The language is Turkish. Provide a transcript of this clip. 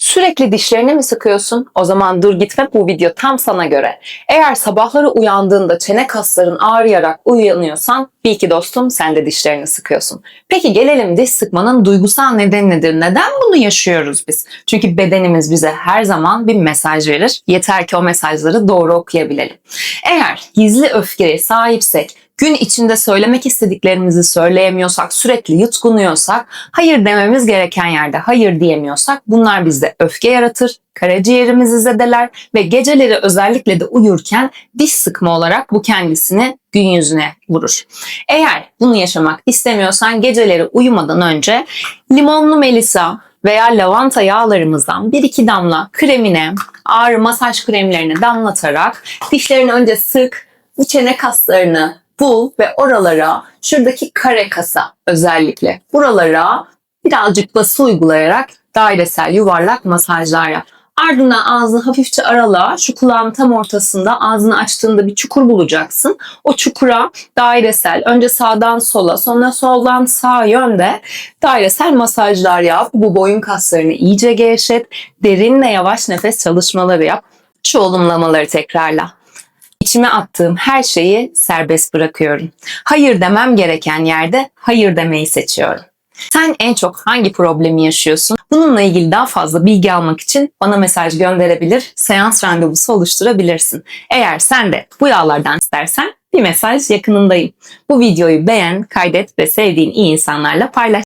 Sürekli dişlerini mi sıkıyorsun? O zaman dur gitme bu video tam sana göre. Eğer sabahları uyandığında çene kasların ağrıyarak uyanıyorsan bil ki dostum sen de dişlerini sıkıyorsun. Peki gelelim diş sıkmanın duygusal nedeni nedir? Neden bunu yaşıyoruz biz? Çünkü bedenimiz bize her zaman bir mesaj verir. Yeter ki o mesajları doğru okuyabilelim. Eğer gizli öfkeye sahipsek, gün içinde söylemek istediklerimizi söyleyemiyorsak, sürekli yutkunuyorsak, hayır dememiz gereken yerde hayır diyemiyorsak bunlar bizde öfke yaratır, karaciğerimizi zedeler ve geceleri özellikle de uyurken diş sıkma olarak bu kendisini gün yüzüne vurur. Eğer bunu yaşamak istemiyorsan geceleri uyumadan önce limonlu melisa veya lavanta yağlarımızdan bir iki damla kremine, ağrı masaj kremlerini damlatarak dişlerini önce sık, bu çene kaslarını bul ve oralara şuradaki kare kasa özellikle buralara birazcık bası uygulayarak dairesel yuvarlak masajlar yap. Ardından ağzını hafifçe arala, şu kulağın tam ortasında ağzını açtığında bir çukur bulacaksın. O çukura dairesel, önce sağdan sola, sonra soldan sağa yönde dairesel masajlar yap. Bu boyun kaslarını iyice gevşet, derin ve yavaş nefes çalışmaları yap. Şu olumlamaları tekrarla. İçime attığım her şeyi serbest bırakıyorum. Hayır demem gereken yerde hayır demeyi seçiyorum. Sen en çok hangi problemi yaşıyorsun? Bununla ilgili daha fazla bilgi almak için bana mesaj gönderebilir, seans randevusu oluşturabilirsin. Eğer sen de bu yağlardan istersen bir mesaj yakınındayım. Bu videoyu beğen, kaydet ve sevdiğin iyi insanlarla paylaş.